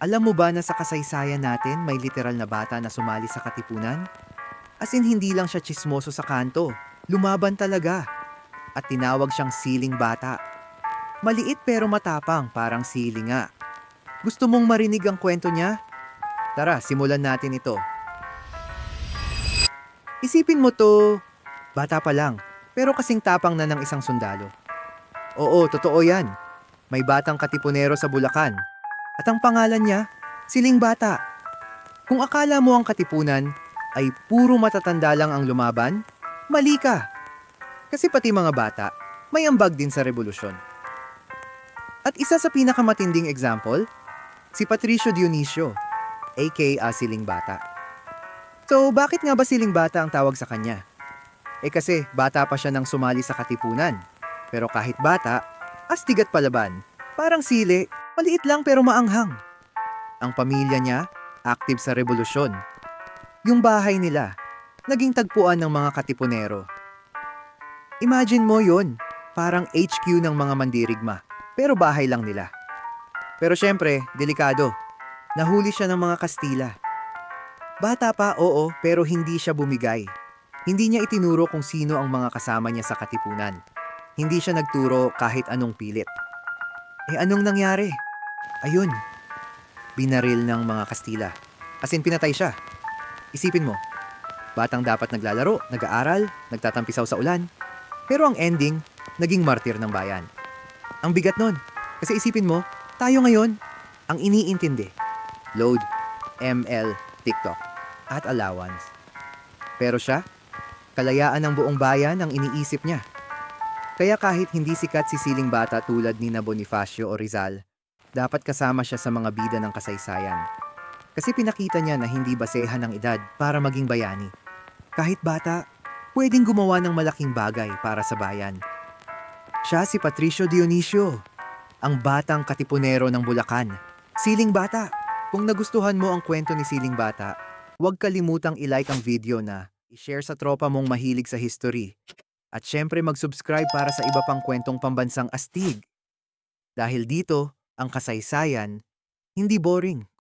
Alam mo ba na sa kasaysayan natin may literal na bata na sumali sa katipunan? As in hindi lang siya chismoso sa kanto, lumaban talaga. At tinawag siyang siling bata. Maliit pero matapang, parang sili nga. Gusto mong marinig ang kwento niya? Tara, simulan natin ito. Isipin mo to, bata pa lang, pero kasing tapang na ng isang sundalo. Oo, totoo yan. May batang katipunero sa Bulacan. At ang pangalan niya, Siling Bata. Kung akala mo ang katipunan ay puro matatanda lang ang lumaban, mali ka. Kasi pati mga bata, may ambag din sa revolusyon. At isa sa pinakamatinding example, si Patricio Dionisio, aka Siling Bata. So, bakit nga ba Siling Bata ang tawag sa kanya? Eh kasi bata pa siya nang sumali sa katipunan. Pero kahit bata, astig at palaban. Parang sili, maliit lang pero maanghang. Ang pamilya niya, active sa revolusyon. Yung bahay nila, naging tagpuan ng mga katipunero. Imagine mo yon, parang HQ ng mga mandirigma, pero bahay lang nila. Pero syempre, delikado. Nahuli siya ng mga Kastila. Bata pa, oo, pero hindi siya bumigay. Hindi niya itinuro kung sino ang mga kasama niya sa katipunan. Hindi siya nagturo kahit anong pilit. Eh anong nangyari? Ayun, binaril ng mga Kastila. As in pinatay siya. Isipin mo, batang dapat naglalaro, nag-aaral, nagtatampisaw sa ulan. Pero ang ending, naging martir ng bayan. Ang bigat nun. Kasi isipin mo, tayo ngayon, ang iniintindi. Load, ML, TikTok, at allowance. Pero siya, kalayaan ng buong bayan ang iniisip niya. Kaya kahit hindi sikat si siling bata tulad ni na Bonifacio o Rizal, dapat kasama siya sa mga bida ng kasaysayan. Kasi pinakita niya na hindi basehan ng edad para maging bayani. Kahit bata, pwedeng gumawa ng malaking bagay para sa bayan. Siya si Patricio Dionisio, ang batang katipunero ng Bulacan. Siling Bata. Kung nagustuhan mo ang kwento ni Siling Bata, huwag kalimutang ilike ang video na i-share sa tropa mong mahilig sa history. At syempre mag-subscribe para sa iba pang kwentong pambansang astig. Dahil dito, ang kasaysayan, hindi boring,